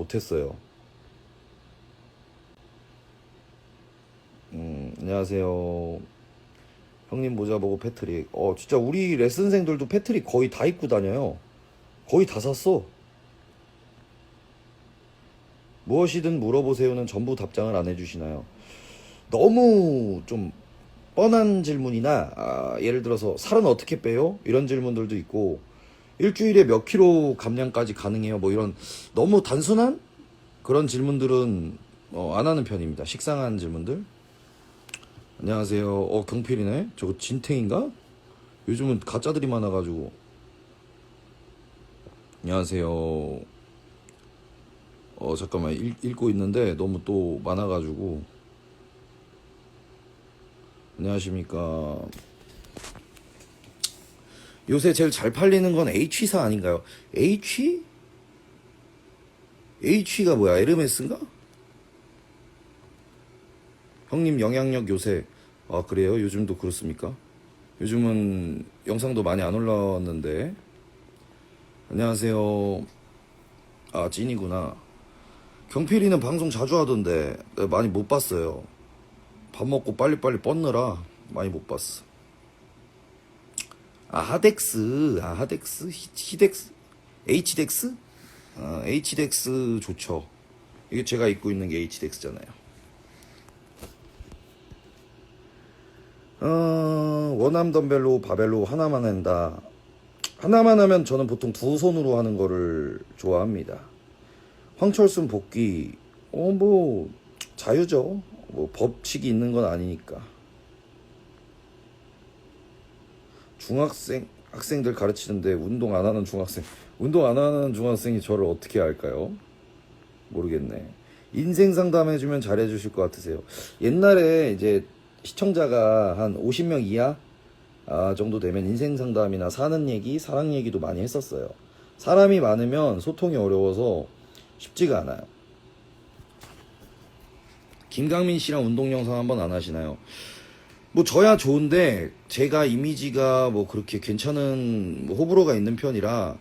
못했어요. 음, 안녕하세요. 형님 모자 보고 패트릭. 어, 진짜 우리 레슨생들도 패트릭 거의 다 입고 다녀요. 거의 다 샀어. 무엇이든 물어보세요는 전부 답장을 안 해주시나요? 너무 좀 뻔한 질문이나 아, 예를 들어서 살은 어떻게 빼요? 이런 질문들도 있고 일주일에 몇 킬로 감량까지 가능해요? 뭐 이런 너무 단순한 그런 질문들은 어, 안 하는 편입니다. 식상한 질문들. 안녕하세요. 어 경필이네. 저거 진탱인가? 요즘은 가짜들이 많아가지고. 안녕하세요. 어 잠깐만 읽, 읽고 있는데 너무 또 많아가지고. 안녕하십니까. 요새 제일 잘 팔리는 건 H사 아닌가요? H? H가 뭐야? 에르메스인가? 형님 영향력 요새 아 그래요? 요즘도 그렇습니까? 요즘은 영상도 많이 안 올라왔는데 안녕하세요 아 찐이구나 경필이는 방송 자주 하던데 내가 많이 못 봤어요 밥 먹고 빨리빨리 뻗느라 많이 못 봤어 아 하덱스 아 하덱스 히, 히덱스 H덱스 아 H덱스 좋죠 이게 제가 입고 있는 게 H덱스잖아요 어, 원암 덤벨로 바벨로 하나만 한다. 하나만 하면 저는 보통 두 손으로 하는 거를 좋아합니다. 황철순 복귀, 어, 뭐, 자유죠. 뭐, 법칙이 있는 건 아니니까. 중학생, 학생들 가르치는데 운동 안 하는 중학생, 운동 안 하는 중학생이 저를 어떻게 할까요? 모르겠네. 인생 상담해 주면 잘해 주실 것 같으세요. 옛날에 이제 시청자가 한 50명 이하 아, 정도 되면 인생 상담이나 사는 얘기, 사랑 얘기도 많이 했었어요. 사람이 많으면 소통이 어려워서 쉽지가 않아요. 김강민 씨랑 운동 영상 한번 안 하시나요? 뭐 저야 좋은데 제가 이미지가 뭐 그렇게 괜찮은 뭐 호불호가 있는 편이라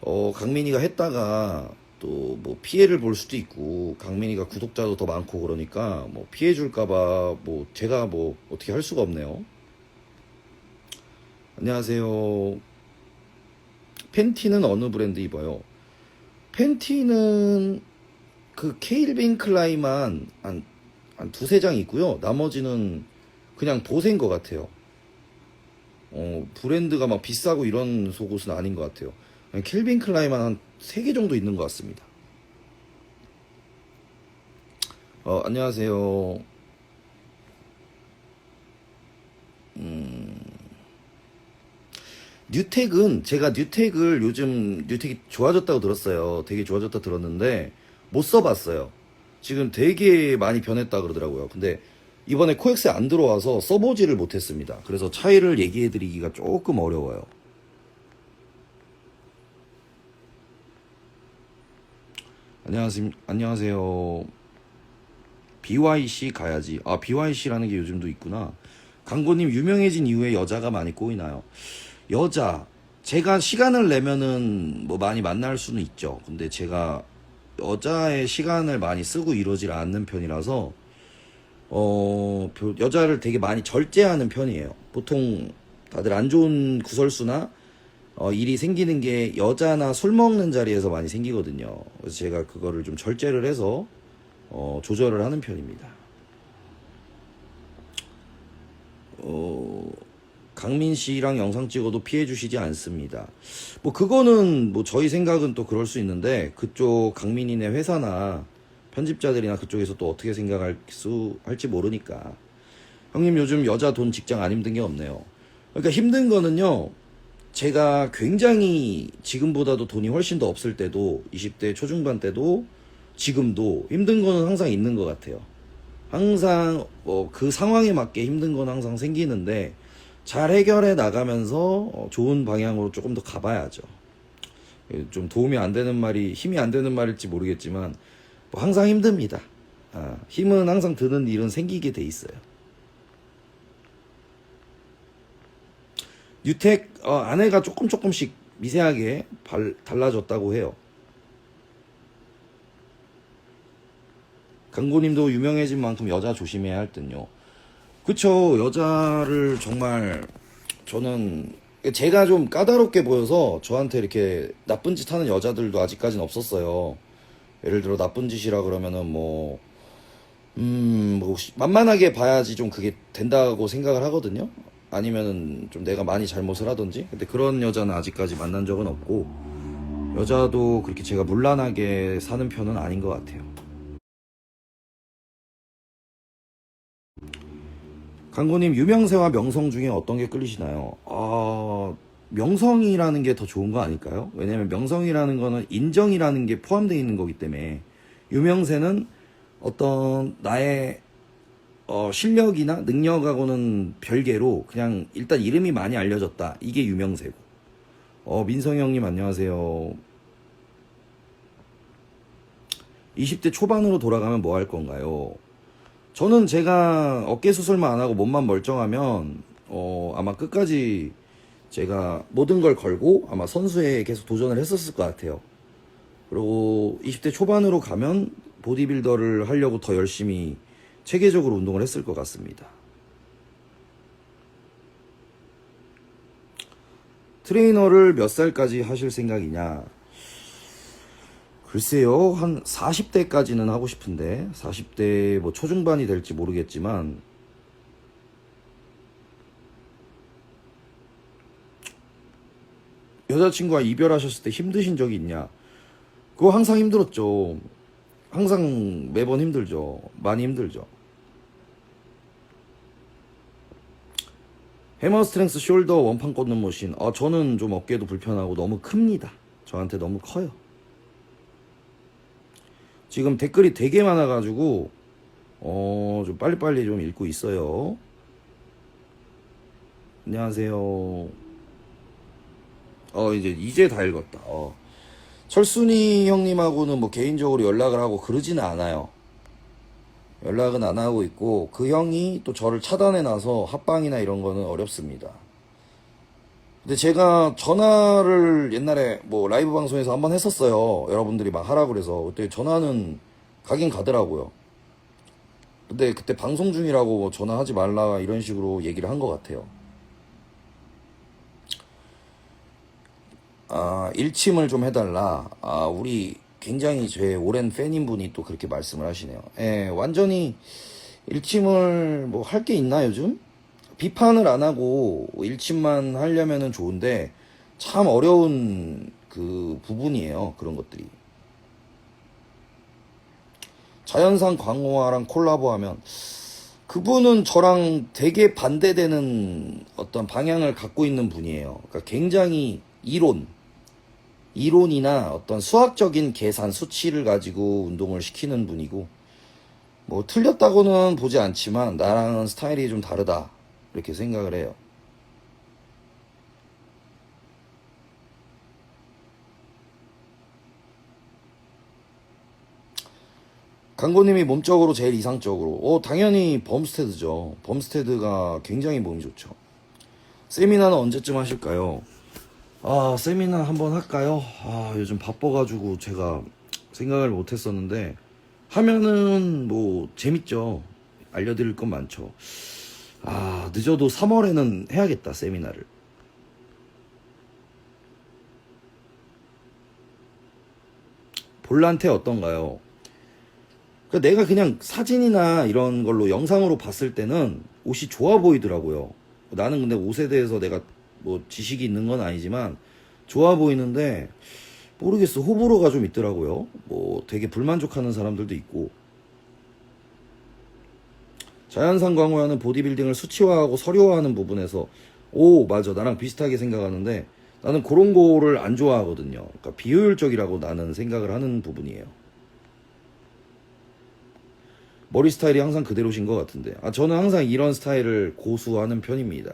어 강민이가 했다가 또 뭐 피해를 볼 수도 있고 강민이가 구독자도 더 많고 그러니까 뭐 피해 줄까봐 뭐 제가 뭐 어떻게 할 수가 없네요. 안녕하세요. 팬티는 어느 브랜드 입어요? 팬티는 그 케일빈 클라이만 한, 한 두세 장 있고요. 나머지는 그냥 보세인 것 같아요. 어, 브랜드가 막 비싸고 이런 속옷은 아닌 것 같아요. 켈빈 클라이만 한세개 정도 있는 것 같습니다. 어, 안녕하세요. 음, 뉴텍은 제가 뉴텍을 요즘 뉴텍이 좋아졌다고 들었어요. 되게 좋아졌다 들었는데 못 써봤어요. 지금 되게 많이 변했다 그러더라고요. 근데 이번에 코엑스에 안 들어와서 써보지를 못했습니다. 그래서 차이를 얘기해드리기가 조금 어려워요. 안녕하세요. 안녕하세요. BYC 가야지. 아, BYC라는 게 요즘도 있구나. 강고님 유명해진 이후에 여자가 많이 꼬이나요? 여자. 제가 시간을 내면은 뭐 많이 만날 수는 있죠. 근데 제가 여자의 시간을 많이 쓰고 이러질 않는 편이라서 어, 별- 여자를 되게 많이 절제하는 편이에요. 보통 다들 안 좋은 구설수나 어, 일이 생기는 게 여자나 술 먹는 자리에서 많이 생기거든요. 그래서 제가 그거를 좀 절제를 해서 어, 조절을 하는 편입니다. 어, 강민 씨랑 영상 찍어도 피해 주시지 않습니다. 뭐 그거는 뭐 저희 생각은 또 그럴 수 있는데 그쪽 강민이네 회사나 편집자들이나 그쪽에서 또 어떻게 생각할 수 할지 모르니까 형님 요즘 여자 돈 직장 안 힘든 게 없네요. 그러니까 힘든 거는요. 제가 굉장히 지금보다도 돈이 훨씬 더 없을 때도 20대 초중반 때도 지금도 힘든 거는 항상 있는 것 같아요. 항상 어, 그 상황에 맞게 힘든 건 항상 생기는데 잘 해결해 나가면서 어, 좋은 방향으로 조금 더 가봐야죠. 예, 좀 도움이 안 되는 말이 힘이 안 되는 말일지 모르겠지만 뭐 항상 힘듭니다. 아, 힘은 항상 드는 일은 생기게 돼 있어요. 뉴텍 어, 안에가 조금 조금씩 미세하게 발- 달라졌다고 해요. 강고님도 유명해진 만큼 여자 조심해야 할 듯요. 그쵸 여자를 정말 저는 제가 좀 까다롭게 보여서 저한테 이렇게 나쁜 짓 하는 여자들도 아직까지는 없었어요. 예를 들어 나쁜 짓이라 그러면은 뭐, 음, 뭐, 만만하게 봐야지 좀 그게 된다고 생각을 하거든요. 아니면은 좀 내가 많이 잘못을 하든지. 근데 그런 여자는 아직까지 만난 적은 없고, 여자도 그렇게 제가 물란하게 사는 편은 아닌 것 같아요. 강고님 유명세와 명성 중에 어떤 게 끌리시나요? 아 명성이라는 게 더 좋은 거 아닐까요? 왜냐면 명성이라는 거는 인정이라는 게 포함되어 있는 거기 때문에 유명세는 어떤 나의 어, 실력이나 능력하고는 별개로 그냥 일단 이름이 많이 알려졌다 이게 유명세고 어 민성이 형님 안녕하세요 20대 초반으로 돌아가면 뭐 할 건가요? 저는 제가 어깨 수술만 안 하고 몸만 멀쩡하면 어 아마 끝까지 제가 모든 걸 걸고 아마 선수에 계속 도전을 했었을 것 같아요. 그리고 20대 초반으로 가면 보디빌더를 하려고 더 열심히 체계적으로 운동을 했을 것 같습니다. 트레이너를 몇 살까지 하실 생각이냐? 글쎄요, 한 40대까지는 하고 싶은데, 40대 뭐 초중반이 될지 모르겠지만, 여자친구와 이별하셨을 때 힘드신 적이 있냐? 그거 항상 힘들었죠. 항상 매번 힘들죠. 많이 힘들죠. 해머 스트렝스 숄더 원판 꽂는 머신. 아, 저는 좀 어깨도 불편하고 너무 큽니다. 저한테 너무 커요. 지금 댓글이 되게 많아가지고 어 좀 빨리빨리 좀 읽고 있어요. 안녕하세요. 어 이제 이제 다 읽었다. 어. 철순이 형님하고는 뭐 개인적으로 연락을 하고 그러지는 않아요. 연락은 안 하고 있고 그 형이 또 저를 차단해 놔서 합방이나 이런 거는 어렵습니다. 근데 제가 전화를 옛날에 뭐 라이브 방송에서 한번 했었어요. 여러분들이 막 하라 그래서 그때 전화는 가긴 가더라고요. 근데 그때 방송 중이라고 뭐 전화하지 말라 이런 식으로 얘기를 한 것 같아요. 아, 일침을 좀 해달라. 아, 우리 굉장히 제 오랜 팬인 분이 또 그렇게 말씀을 하시네요. 예, 완전히 일침을 뭐 할 게 있나 요즘? 비판을 안 하고 일침만 하려면은 좋은데 참 어려운 그 부분이에요. 그런 것들이. 자연산 광호화랑 콜라보하면 그분은 저랑 되게 반대되는 어떤 방향을 갖고 있는 분이에요. 그러니까 굉장히 이론, 이론이나 어떤 수학적인 계산, 수치를 가지고 운동을 시키는 분이고, 뭐 틀렸다고는 보지 않지만 나랑은 스타일이 좀 다르다. 이렇게 생각을 해요. 강고님이 몸적으로 제일 이상적으로, 어, 당연히 범스테드죠. 범스테드가 굉장히 몸이 좋죠. 세미나는 언제쯤 하실까요? 아, 세미나 한번 할까요? 아, 요즘 바빠가지고 제가 생각을 못 했었는데, 하면은 뭐, 재밌죠. 알려드릴 건 많죠. 아, 늦어도 3월에는 해야겠다, 세미나를. 볼란테 어떤가요? 그러니까 내가 그냥 사진이나 이런 걸로 영상으로 봤을 때는 옷이 좋아 보이더라고요. 나는 근데 옷에 대해서 내가 뭐 지식이 있는 건 아니지만 좋아 보이는데 모르겠어. 호불호가 좀 있더라고요. 뭐 되게 불만족하는 사람들도 있고. 자연산 광호와는 보디빌딩을 수치화하고 서류화하는 부분에서 오 맞아 나랑 비슷하게 생각하는데 나는 그런 거를 안 좋아하거든요. 그러니까 비효율적이라고 나는 생각을 하는 부분이에요. 머리 스타일이 항상 그대로신 것 같은데 아 저는 항상 이런 스타일을 고수하는 편입니다.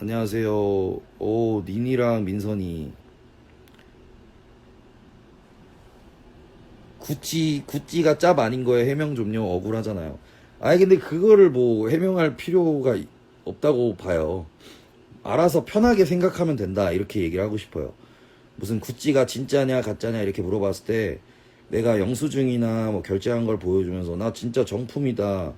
안녕하세요. 오 닌이랑 민선이 구찌 구찌가 짭 아닌 거에 해명 좀요 억울하잖아요. 아니 근데 그거를 뭐 해명할 필요가 이- 없다고 봐요. 알아서 편하게 생각하면 된다 이렇게 얘기를 하고 싶어요. 무슨 구찌가 진짜냐 가짜냐 이렇게 물어봤을 때 내가 영수증이나 뭐 결제한 걸 보여주면서 나 진짜 정품이다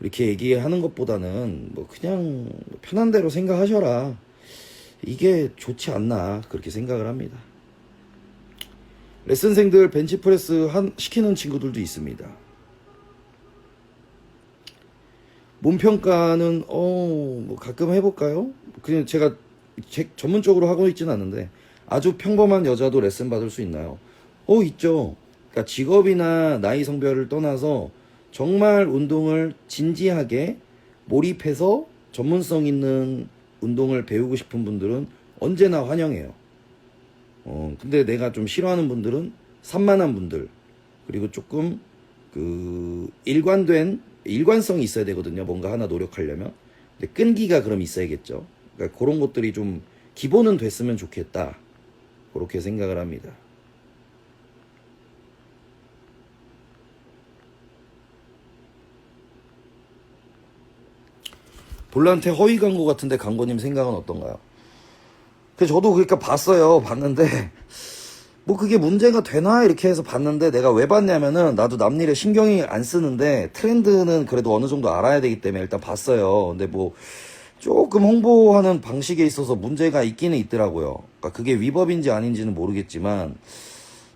이렇게 얘기하는 것보다는 뭐 그냥 편한 대로 생각하셔라 이게 좋지 않나 그렇게 생각을 합니다. 레슨생들 벤치프레스 한, 시키는 친구들도 있습니다. 몸평가는 어, 뭐 가끔 해볼까요? 그냥 제가 제- 전문적으로 하고 있지는 않은데 아주 평범한 여자도 레슨 받을 수 있나요? 어, 있죠. 그러니까 직업이나 나이 성별을 떠나서 정말 운동을 진지하게 몰입해서 전문성 있는 운동을 배우고 싶은 분들은 언제나 환영해요. 어, 근데 내가 좀 싫어하는 분들은 산만한 분들, 그리고 조금 그 일관된 일관성이 있어야 되거든요. 뭔가 하나 노력하려면. 근데 끈기가 그럼 있어야겠죠. 그러니까 그런 것들이 좀 기본은 됐으면 좋겠다. 그렇게 생각을 합니다. 볼란테 허위 광고 같은데 강고님 생각은 어떤가요? 그 저도 그러니까 봤어요. 봤는데 뭐 그게 문제가 되나 이렇게 해서 봤는데 내가 왜 봤냐면은 나도 남 일에 신경이 안 쓰는데 트렌드는 그래도 어느 정도 알아야 되기 때문에 일단 봤어요. 근데 뭐 조금 홍보하는 방식에 있어서 문제가 있기는 있더라고요. 그러니까 그게 위법인지 아닌지는 모르겠지만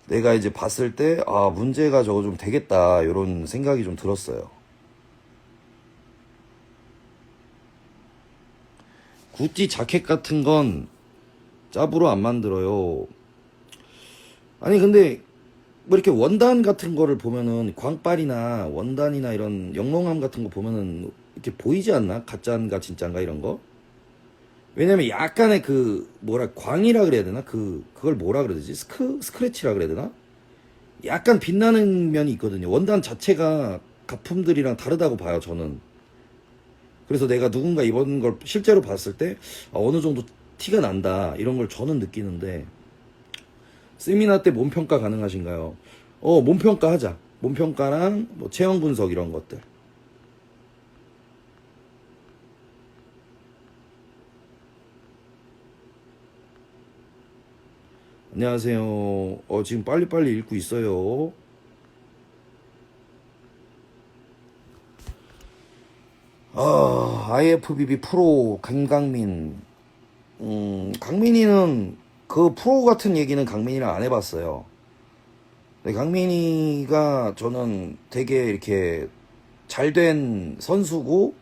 내가 이제 봤을 때 아 문제가 저거 좀 되겠다 이런 생각이 좀 들었어요. 구찌 자켓 같은 건 짭으로 안 만들어요. 아니 근데 뭐 이렇게 원단 같은 거를 보면은 광빨이나 원단이나 이런 영롱함 같은 거 보면은 이렇게 보이지 않나? 가짜인가 진짜인가 이런 거? 왜냐면 약간의 그 뭐라 광이라 그래야 되나? 그 그걸 뭐라 그래야 되지? 스크 스크래치라 그래야 되나? 약간 빛나는 면이 있거든요. 원단 자체가 가품들이랑 다르다고 봐요, 저는. 그래서 내가 누군가 입은 걸 실제로 봤을 때 아, 어느 정도 티가 난다 이런 걸 저는 느끼는데 세미나 때 몸평가 가능하신가요? 어 몸평가 하자. 몸평가랑 뭐 체형 분석 이런 것들. 안녕하세요. 어 지금 빨리빨리 읽고 있어요 아, IFBB 프로 강강민. 음, 강민이는 그 프로 같은 얘기는 강민이랑 안 해봤어요. 근데 강민이가 저는 되게 이렇게 잘 된 선수고,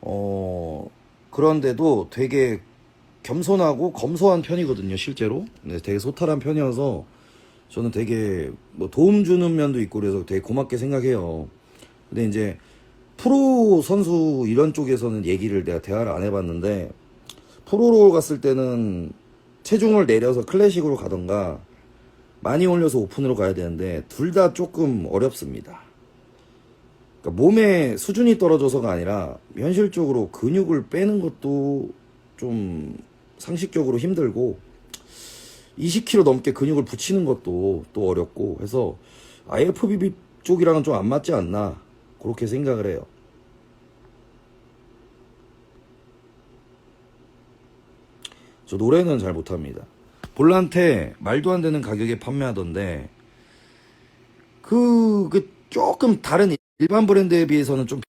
어, 그런데도 되게 겸손하고 검소한 편이거든요, 실제로. 네, 되게 소탈한 편이어서 저는 되게 뭐 도움 주는 면도 있고 그래서 되게 고맙게 생각해요. 근데 이제 프로 선수 이런 쪽에서는 얘기를 내가 대화를 안 해봤는데 프로로 갔을 때는 체중을 내려서 클래식으로 가던가 많이 올려서 오픈으로 가야 되는데 둘 다 조금 어렵습니다. 그러니까 몸의 수준이 떨어져서가 아니라 현실적으로 근육을 빼는 것도 좀 상식적으로 힘들고 20kg 넘게 근육을 붙이는 것도 또 어렵고 해서 IFBB 쪽이랑은 좀 안 맞지 않나 그렇게 생각을 해요. 저 노래는 잘 못합니다. 볼란테 말도 안 되는 가격에 판매하던데 그, 그 조금 다른 일반 브랜드에 비해서는 좀